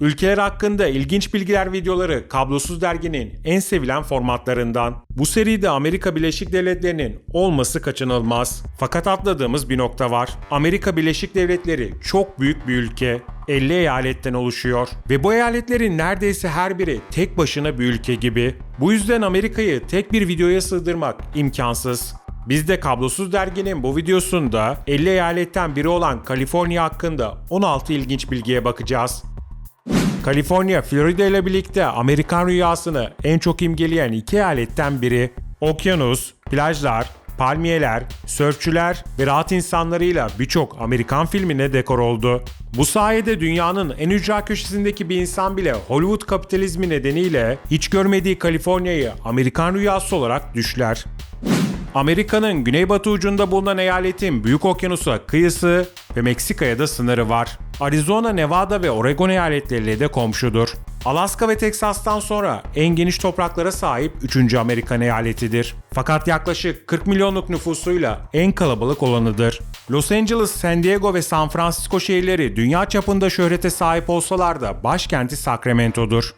Ülkeler hakkında ilginç bilgiler videoları Kablosuz Dergi'nin en sevilen formatlarından. Bu seride Amerika Birleşik Devletleri'nin olması kaçınılmaz. Fakat atladığımız bir nokta var. Amerika Birleşik Devletleri çok büyük bir ülke. 50 eyaletten oluşuyor ve bu eyaletlerin neredeyse her biri tek başına bir ülke gibi. Bu yüzden Amerika'yı tek bir videoya sığdırmak imkansız. Biz de Kablosuz Dergi'nin bu videosunda 50 eyaletten biri olan Kaliforniya hakkında 16 ilginç bilgiye bakacağız. Kaliforniya, Florida ile birlikte Amerikan rüyasını en çok imgeleyen iki eyaletten biri. Okyanus, plajlar, palmiyeler, sörfçüler ve rahat insanlarıyla birçok Amerikan filmine dekor oldu. Bu sayede dünyanın en ücra köşesindeki bir insan bile Hollywood kapitalizmi nedeniyle hiç görmediği Kaliforniya'yı Amerikan rüyası olarak düşler. Amerika'nın güneybatı ucunda bulunan eyaletin Büyük Okyanus'a kıyısı ve Meksika'ya da sınırı var. Arizona, Nevada ve Oregon eyaletleriyle de komşudur. Alaska ve Teksas'tan sonra en geniş topraklara sahip 3. Amerikan eyaletidir. Fakat yaklaşık 40 milyonluk nüfusuyla en kalabalık olanıdır. Los Angeles, San Diego ve San Francisco şehirleri dünya çapında şöhrete sahip olsalar da başkenti Sacramento'dur.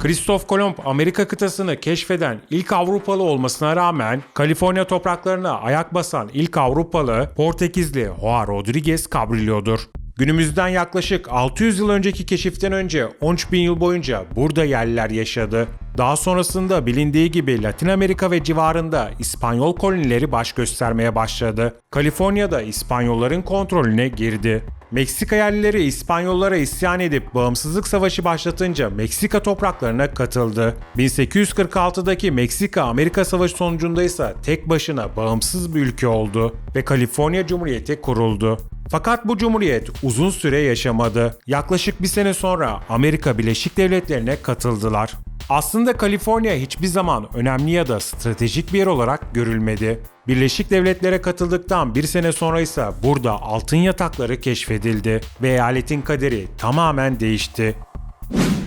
Kristof Kolomb Amerika kıtasını keşfeden ilk Avrupalı olmasına rağmen Kaliforniya topraklarına ayak basan ilk Avrupalı Portekizli Juan Rodriguez Cabrillo'dur. Günümüzden yaklaşık 600 yıl önceki keşiften önce 13 bin yıl boyunca burada yerliler yaşadı. Daha sonrasında bilindiği gibi Latin Amerika ve civarında İspanyol kolonileri baş göstermeye başladı. Kaliforniya'da İspanyolların kontrolüne girdi. Meksika yerlileri İspanyollara isyan edip bağımsızlık savaşı başlatınca Meksika topraklarına katıldı. 1846'daki Meksika-Amerika Savaşı sonucunda ise tek başına bağımsız bir ülke oldu ve Kaliforniya Cumhuriyeti kuruldu. Fakat bu cumhuriyet uzun süre yaşamadı. Yaklaşık bir sene sonra Amerika Birleşik Devletleri'ne katıldılar. Aslında Kaliforniya hiçbir zaman önemli ya da stratejik bir yer olarak görülmedi. Birleşik Devletlere katıldıktan bir sene sonra ise burada altın yatakları keşfedildi ve eyaletin kaderi tamamen değişti.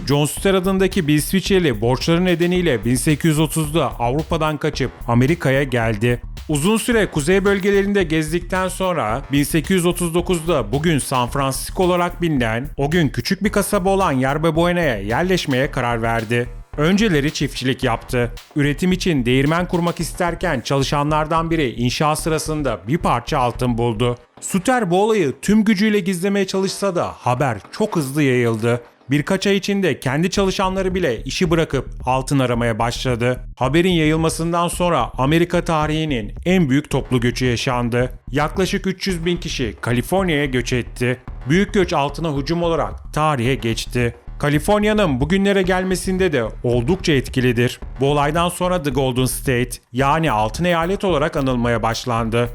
John Stuart adındaki bir İsviçreli borçları nedeniyle 1830'da Avrupa'dan kaçıp Amerika'ya geldi. Uzun süre kuzey bölgelerinde gezdikten sonra 1839'da bugün San Francisco olarak bilinen, o gün küçük bir kasaba olan Yerba Buena'ya yerleşmeye karar verdi. Önceleri çiftçilik yaptı. Üretim için değirmen kurmak isterken çalışanlardan biri inşaat sırasında bir parça altın buldu. Suter bu olayı tüm gücüyle gizlemeye çalışsa da haber çok hızlı yayıldı. Birkaç ay içinde kendi çalışanları bile işi bırakıp altın aramaya başladı. Haberin yayılmasından sonra Amerika tarihinin en büyük toplu göçü yaşandı. Yaklaşık 300 bin kişi Kaliforniya'ya göç etti. Büyük göç altına hücum olarak tarihe geçti. Kaliforniya'nın bugünlere gelmesinde de oldukça etkilidir. Bu olaydan sonra The Golden State yani altın eyalet olarak anılmaya başlandı.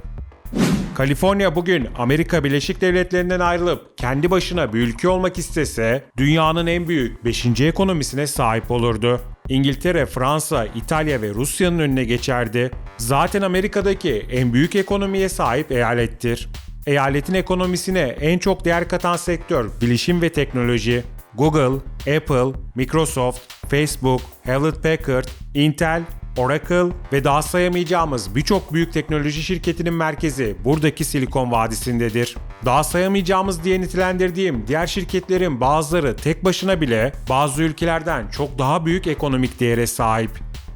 Kaliforniya bugün Amerika Birleşik Devletleri'nden ayrılıp kendi başına bir ülke olmak istese dünyanın en büyük 5. ekonomisine sahip olurdu. İngiltere, Fransa, İtalya ve Rusya'nın önüne geçerdi. Zaten Amerika'daki en büyük ekonomiye sahip eyalettir. Eyaletin ekonomisine en çok değer katan sektör bilişim ve teknoloji. Google, Apple, Microsoft, Facebook, Hewlett Packard, Intel, Oracle ve daha sayamayacağımız birçok büyük teknoloji şirketinin merkezi buradaki Silikon Vadisi'ndedir. Daha sayamayacağımız diye nitelendirdiğim diğer şirketlerin bazıları tek başına bile bazı ülkelerden çok daha büyük ekonomik değere sahip.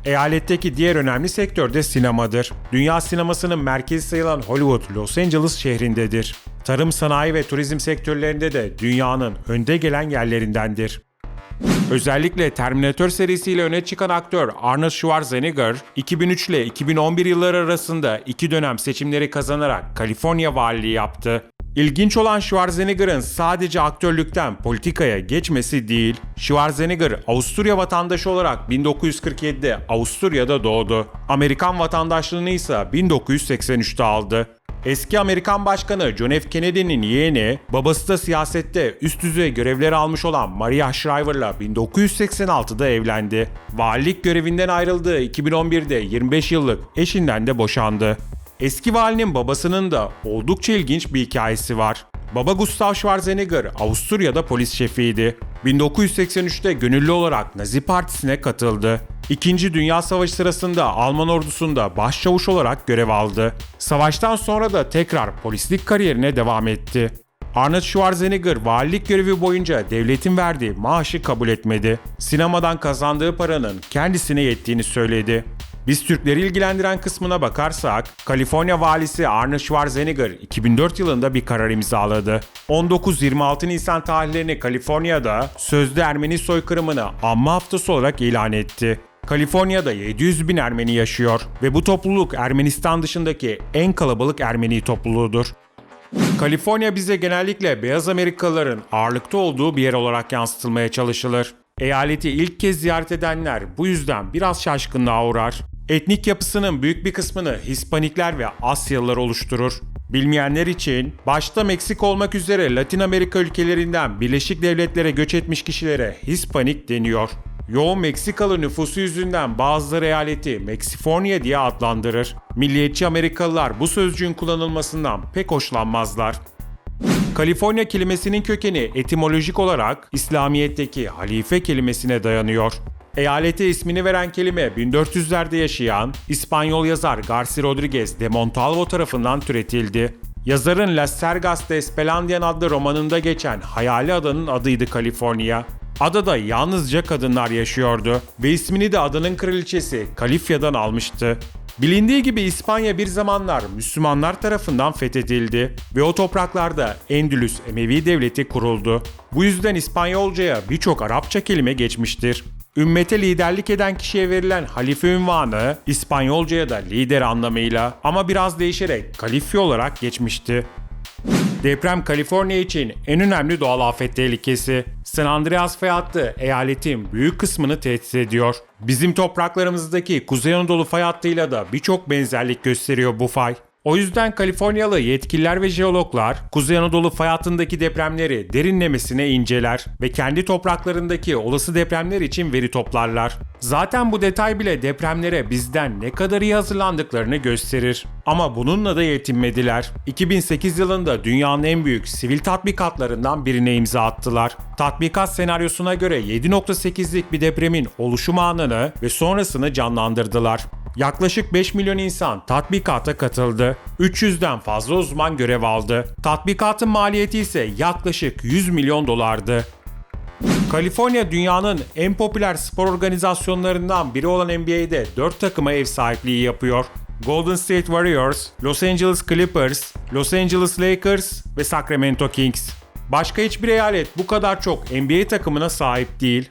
Eyaletteki diğer önemli sektör de sinemadır. Dünya sinemasının merkezi sayılan Hollywood, Los Angeles şehrindedir. Tarım, sanayi ve turizm sektörlerinde de dünyanın önde gelen yerlerindendir. Özellikle Terminator serisiyle öne çıkan aktör Arnold Schwarzenegger, 2003 ile 2011 yılları arasında iki dönem seçimleri kazanarak Kaliforniya valiliği yaptı. İlginç olan Schwarzenegger'ın sadece aktörlükten politikaya geçmesi değil, Schwarzenegger Avusturya vatandaşı olarak 1947'de Avusturya'da doğdu. Amerikan vatandaşlığını ise 1983'te aldı. Eski Amerikan Başkanı John F. Kennedy'nin yeğeni, babası da siyasette üst düzey görevler almış olan Maria Shriver'la 1986'da evlendi. Valilik görevinden ayrıldığı 2011'de 25 yıllık eşinden de boşandı. Eski valinin babasının da oldukça ilginç bir hikayesi var. Baba Gustav Schwarzenegger Avusturya'da polis şefiydi. 1983'te gönüllü olarak Nazi Partisi'ne katıldı. İkinci Dünya Savaşı sırasında Alman ordusunda başçavuş olarak görev aldı. Savaştan sonra da tekrar polislik kariyerine devam etti. Arnold Schwarzenegger valilik görevi boyunca devletin verdiği maaşı kabul etmedi. Sinemadan kazandığı paranın kendisine yettiğini söyledi. Biz Türkleri ilgilendiren kısmına bakarsak, Kaliforniya valisi Arnold Schwarzenegger 2004 yılında bir karar imzaladı. 19-26 Nisan tarihlerini Kaliforniya'da sözde Ermeni soykırımını anma haftası olarak ilan etti. Kaliforniya'da 700 bin Ermeni yaşıyor ve bu topluluk Ermenistan dışındaki en kalabalık Ermeni topluluğudur. Kaliforniya bize genellikle beyaz Amerikalıların ağırlıkta olduğu bir yer olarak yansıtılmaya çalışılır. Eyaleti ilk kez ziyaret edenler bu yüzden biraz şaşkınlığa uğrar. Etnik yapısının büyük bir kısmını Hispanikler ve Asyalılar oluşturur. Bilmeyenler için başta Meksika olmak üzere Latin Amerika ülkelerinden Birleşik Devletlere göç etmiş kişilere Hispanik deniyor. Yoğun Meksikalı nüfusu yüzünden bazıları eyaleti Meksiforniya diye adlandırır. Milliyetçi Amerikalılar bu sözcüğün kullanılmasından pek hoşlanmazlar. Kaliforniya kelimesinin kökeni etimolojik olarak İslamiyet'teki halife kelimesine dayanıyor. Eyalete ismini veren kelime 1400'lerde yaşayan İspanyol yazar Garcia Rodriguez de Montalvo tarafından türetildi. Yazarın Las Sergas de Esplandian adlı romanında geçen hayali adanın adıydı Kaliforniya. Adada yalnızca kadınlar yaşıyordu ve ismini de adanın kraliçesi Kalifya'dan almıştı. Bilindiği gibi İspanya bir zamanlar Müslümanlar tarafından fethedildi ve o topraklarda Endülüs Emevi Devleti kuruldu. Bu yüzden İspanyolcaya birçok Arapça kelime geçmiştir. Ümmete liderlik eden kişiye verilen halife ünvanı İspanyolcaya da lider anlamıyla ama biraz değişerek kalifi olarak geçmişti. Deprem Kaliforniya için en önemli doğal afet tehlikesi. San Andreas fay hattı eyaletin büyük kısmını tehdit ediyor. Bizim topraklarımızdaki Kuzey Anadolu fay hattıyla da birçok benzerlik gösteriyor bu fay. O yüzden Kaliforniyalı yetkililer ve jeologlar Kuzey Anadolu fay hattındaki depremleri derinlemesine inceler ve kendi topraklarındaki olası depremler için veri toplarlar. Zaten bu detay bile depremlere bizden ne kadar iyi hazırlandıklarını gösterir. Ama bununla da yetinmediler. 2008 yılında dünyanın en büyük sivil tatbikatlarından birine imza attılar. Tatbikat senaryosuna göre 7.8'lik bir depremin oluşum anını ve sonrasını canlandırdılar. Yaklaşık 5 milyon insan tatbikata katıldı. 300'den fazla uzman görev aldı. Tatbikatın maliyeti ise yaklaşık 100 milyon dolardı. Kaliforniya dünyanın en popüler spor organizasyonlarından biri olan NBA'de 4 takıma ev sahipliği yapıyor. Golden State Warriors, Los Angeles Clippers, Los Angeles Lakers ve Sacramento Kings. Başka hiçbir eyalet bu kadar çok NBA takımına sahip değil.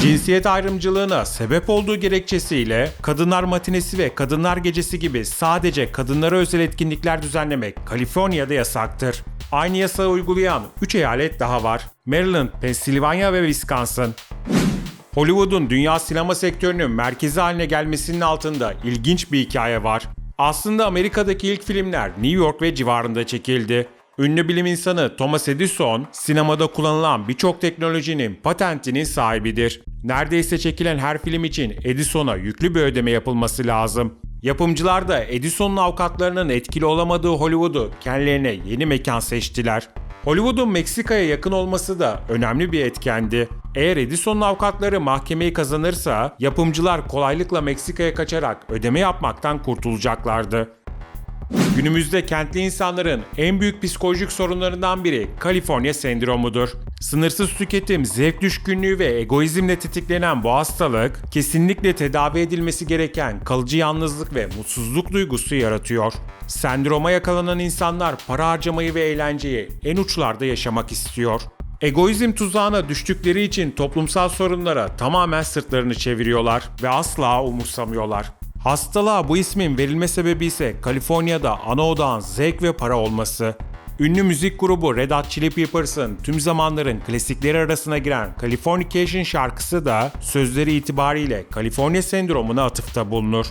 Cinsiyet ayrımcılığına sebep olduğu gerekçesiyle Kadınlar Matinesi ve Kadınlar Gecesi gibi sadece kadınlara özel etkinlikler düzenlemek Kaliforniya'da yasaktır. Aynı yasağı uygulayan 3 eyalet daha var. Maryland, Pennsylvania ve Wisconsin. Hollywood'un dünya sinema sektörünün merkezi haline gelmesinin altında ilginç bir hikaye var. Aslında Amerika'daki ilk filmler New York ve civarında çekildi. Ünlü bilim insanı Thomas Edison, sinemada kullanılan birçok teknolojinin patentinin sahibidir. Neredeyse çekilen her film için Edison'a yüklü bir ödeme yapılması lazım. Yapımcılar da Edison'un avukatlarının etkili olamadığı Hollywood'u kendilerine yeni mekan seçtiler. Hollywood'un Meksika'ya yakın olması da önemli bir etkendi. Eğer Edison'un avukatları mahkemeyi kazanırsa yapımcılar kolaylıkla Meksika'ya kaçarak ödeme yapmaktan kurtulacaklardı. Günümüzde kentli insanların en büyük psikolojik sorunlarından biri Kaliforniya sendromudur. Sınırsız tüketim, zevk düşkünlüğü ve egoizmle tetiklenen bu hastalık kesinlikle tedavi edilmesi gereken kalıcı yalnızlık ve mutsuzluk duygusu yaratıyor. Sendroma yakalanan insanlar para harcamayı ve eğlenceyi en uçlarda yaşamak istiyor. Egoizm tuzağına düştükleri için toplumsal sorunlara tamamen sırtlarını çeviriyorlar ve asla umursamıyorlar. Hastalığa bu ismin verilme sebebi ise Kaliforniya'da ana odağın zevk ve para olması. Ünlü müzik grubu Red Hot Chili Peppers'ın tüm zamanların klasikleri arasına giren Californication şarkısı da sözleri itibariyle Kaliforniya sendromuna atıfta bulunur.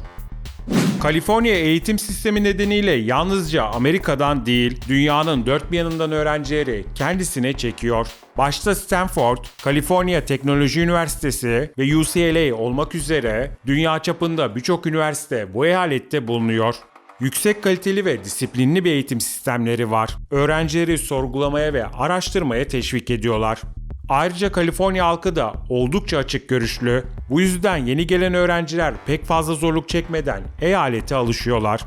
Kaliforniya eğitim sistemi nedeniyle yalnızca Amerika'dan değil, dünyanın dört bir yanından öğrencileri kendisine çekiyor. Başta Stanford, Kaliforniya Teknoloji Üniversitesi ve UCLA olmak üzere dünya çapında birçok üniversite bu eyalette bulunuyor. Yüksek kaliteli ve disiplinli bir eğitim sistemleri var. Öğrencileri sorgulamaya ve araştırmaya teşvik ediyorlar. Ayrıca Kaliforniya halkı da oldukça açık görüşlü. Bu yüzden yeni gelen öğrenciler pek fazla zorluk çekmeden eyalete alışıyorlar.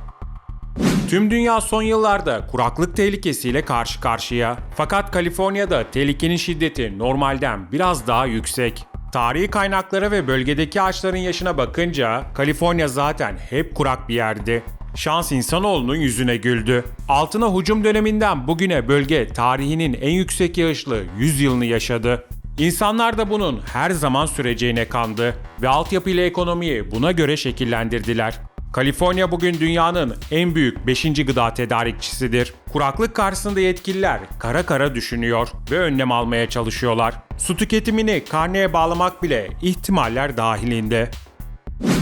Tüm dünya son yıllarda kuraklık tehlikesiyle karşı karşıya. Fakat Kaliforniya'da tehlikenin şiddeti normalden biraz daha yüksek. Tarihi kaynaklara ve bölgedeki ağaçların yaşına bakınca Kaliforniya zaten hep kurak bir yerdi. Şans insanoğlunun yüzüne güldü. Altına hücum döneminden bugüne bölge tarihinin en yüksek yağışlı 100 yılını yaşadı. İnsanlar da bunun her zaman süreceğine kandı ve altyapı ile ekonomiyi buna göre şekillendirdiler. Kaliforniya bugün dünyanın en büyük 5. gıda tedarikçisidir. Kuraklık karşısında yetkililer kara kara düşünüyor ve önlem almaya çalışıyorlar. Su tüketimini karneye bağlamak bile ihtimaller dahilinde.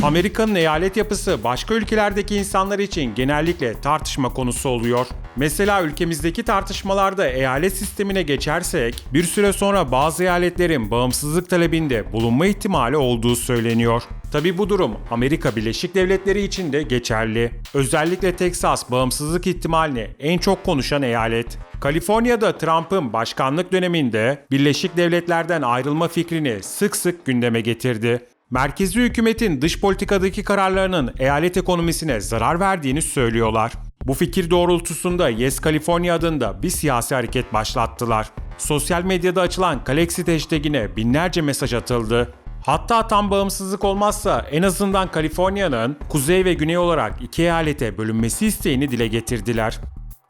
Amerika'nın eyalet yapısı başka ülkelerdeki insanlar için genellikle tartışma konusu oluyor. Mesela ülkemizdeki tartışmalarda eyalet sistemine geçersek bir süre sonra bazı eyaletlerin bağımsızlık talebinde bulunma ihtimali olduğu söyleniyor. Tabi bu durum Amerika Birleşik Devletleri için de geçerli. Özellikle Teksas bağımsızlık ihtimalini en çok konuşan eyalet. Kaliforniya'da Trump'ın başkanlık döneminde Birleşik Devletler'den ayrılma fikrini sık sık gündeme getirdi merkezi hükümetin dış politikadaki kararlarının eyalet ekonomisine zarar verdiğini söylüyorlar. Bu fikir doğrultusunda Yes California adında bir siyasi hareket başlattılar. Sosyal medyada açılan Kalexit hashtagine binlerce mesaj atıldı. Hatta tam bağımsızlık olmazsa en azından Kaliforniya'nın kuzey ve güney olarak iki eyalete bölünmesi isteğini dile getirdiler.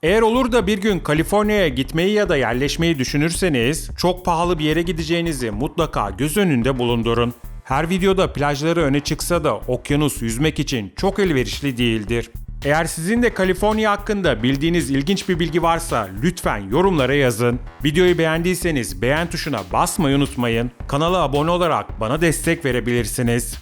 Eğer olur da bir gün Kaliforniya'ya gitmeyi ya da yerleşmeyi düşünürseniz çok pahalı bir yere gideceğinizi mutlaka göz önünde bulundurun. Her videoda plajları öne çıksa da okyanus yüzmek için çok elverişli değildir. Eğer sizin de Kaliforniya hakkında bildiğiniz ilginç bir bilgi varsa lütfen yorumlara yazın. Videoyu beğendiyseniz beğen tuşuna basmayı unutmayın. Kanala abone olarak bana destek verebilirsiniz.